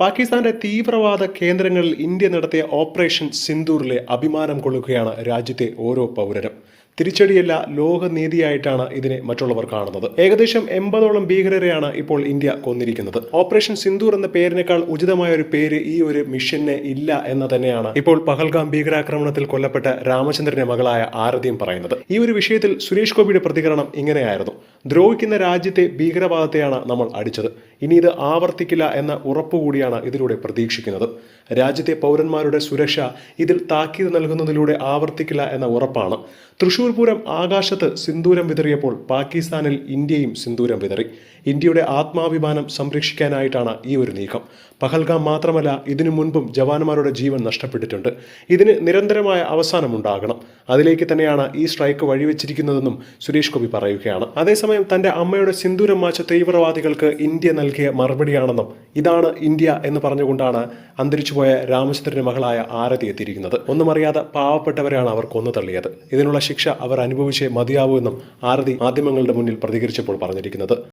പാകിസ്ഥാന്റെ തീവ്രവാദ കേന്ദ്രങ്ങളിൽ ഇന്ത്യ നടത്തിയ ഓപ്പറേഷൻ സിന്ദൂറിലെ അഭിമാനം കൊള്ളുകയാണ് രാജ്യത്തെ ഓരോ പൗരനും. തിരിച്ചടിയല്ല ലോകനീതിയായിട്ടാണ് ഇതിനെ മറ്റുള്ളവർ കാണുന്നത്. ഏകദേശം എൺപതോളം ഭീകരരെയാണ് ഇപ്പോൾ ഇന്ത്യ കൊന്നിരിക്കുന്നത്. ഓപ്പറേഷൻ സിന്ദൂർ എന്ന പേരിനേക്കാൾ ഉചിതമായ ഒരു പേര് ഈ ഒരു മിഷന് ഇല്ല എന്ന് തന്നെയാണ് ഇപ്പോൾ പഹൽഗാം ഭീകരാക്രമണത്തിൽ കൊല്ലപ്പെട്ട രാമചന്ദ്രന്റെ മകളായ ആരതിയും പറയുന്നത്. ഈ ഒരു വിഷയത്തിൽ സുരേഷ് ഗോപിയുടെ പ്രതികരണം ഇങ്ങനെയായിരുന്നു. ദ്രോഹിക്കുന്ന രാജ്യത്തെ ഭീകരവാദത്തെയാണ് നമ്മൾ അടിച്ചത്. ഇനി ഇത് ആവർത്തിക്കില്ല എന്ന ഉറപ്പുകൂടിയാണ് ഇതിലൂടെ പ്രതീക്ഷിക്കുന്നത്. രാജ്യത്തെ പൗരന്മാരുടെ സുരക്ഷ ഇതിൽ താക്കീത് നൽകുന്നതിലൂടെ ആവർത്തിക്കില്ല എന്ന ഉറപ്പാണ്. തൃശൂർ പൂരം ആകാശത്ത് സിന്ദൂരം വിതറിയപ്പോൾ പാകിസ്ഥാനിൽ ഇന്ത്യയും സിന്ദൂരം വിതറി. ഇന്ത്യയുടെ ആത്മാഭിമാനം സംരക്ഷിക്കാനായിട്ടാണ് ഈ ഒരു നീക്കം. പഹൽഗാം മാത്രമല്ല ഇതിനു മുൻപും ജവാന്മാരുടെ ജീവൻ നഷ്ടപ്പെട്ടിട്ടുണ്ട്. ഇതിന് നിരന്തരമായ അവസാനം ഉണ്ടാകണം അതിലേക്ക് തന്നെയാണ് ഈ സ്ട്രൈക്ക് വഴിവെച്ചിരിക്കുന്നതെന്നും സുരേഷ് ഗോപി പറയുകയാണ്. അതേസമയം തന്റെ അമ്മയുടെ സിന്ദൂരം മാച്ച തീവ്രവാദികൾക്ക് ഇന്ത്യ നൽകിയ മറുപടിയാണെന്നും ഇതാണ് ഇന്ത്യ എന്ന് പറഞ്ഞുകൊണ്ടാണ് അന്തരിച്ചുപോയ രാമചന്ദ്രന്റെ മകളായ ആരതി എത്തിയിരിക്കുന്നത്. ഒന്നും അറിയാതെ പാവപ്പെട്ടവരെയാണ് അവർ കൊന്നു തള്ളിയത്. ഇതിനുള്ള ശിക്ഷ അവർ അനുഭവിച്ചേ മതിയാവൂ എന്നും ആരതി മാധ്യമങ്ങളുടെ മുന്നിൽ പ്രതികരിച്ചപ്പോൾ പറഞ്ഞിരിക്കുന്നത്.